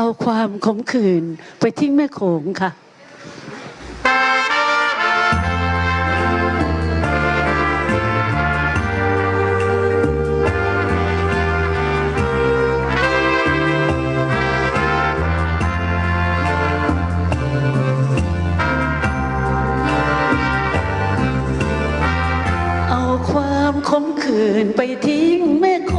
เอาความขมขื่นไปทิ้งแม่โขงค่ะเอาความขมขื่นไปทิ้งแม่โค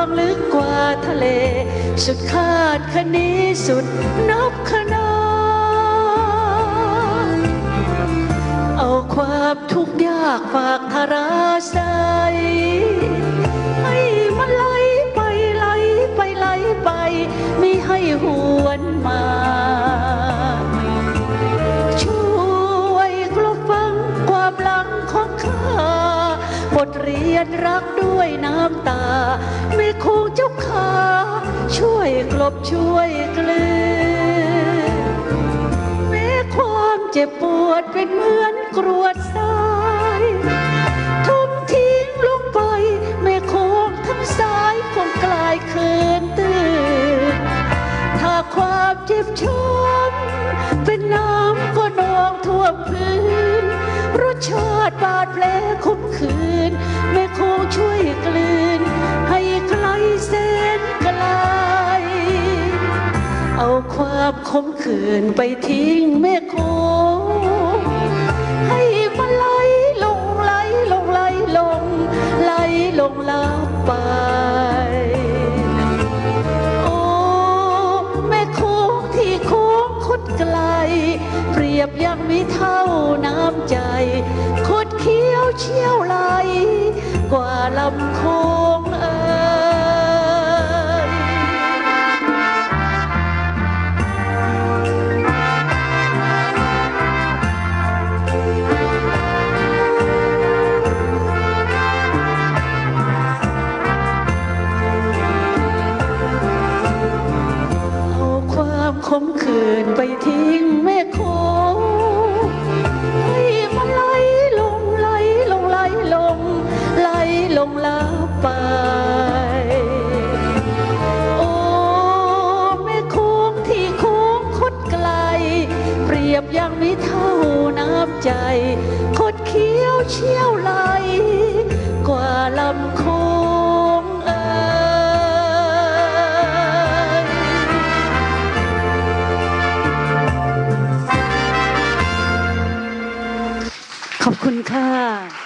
วงลึกกว่าทะเล สุดคาดคะเนสุดนับขนาเอาความทุกข์ยากฝากทาราใสให้มันไหลไปไหลไปไหลไป ไม่ให้หวนมาช่วยกลบฟังความหลังของข้าบทเรียนรักด้วยน้ำตา ลบช่วยกลืนแม้ความเจ็บปวดเป็นเหมือนกรวดทรายทุ่มทิ้งลงไปแม่โคงทั้งสายคงกลายคืนตื่น ถ้าความเจ็บช้ำเป็นน้ำก็นองท่วมพื้นรสชาติบาดแผลคุ้มคืนแม่คงช่วย ความขมขื่นไปทิ้งแม่โคงให้มันไหลลงไหลลงไหลลงไหลลงลับไป โอ้แม่โคที่โค้งคดไกล เปรียบยังมีเท่าน้ำใจ คดเคี้ยวเชี่ยวไหลกว่าลำโค ไปทิ้งแม่โคงให้มันไหลลงไหลลงไหลลงไหลลงลับไป โอ้แม่โคงที่โค้งคดไกล เปรียบยังไมีเท่าน้ำใจ คดเคี้ยวเชี่ยวไหล ขอบคุณค่ะ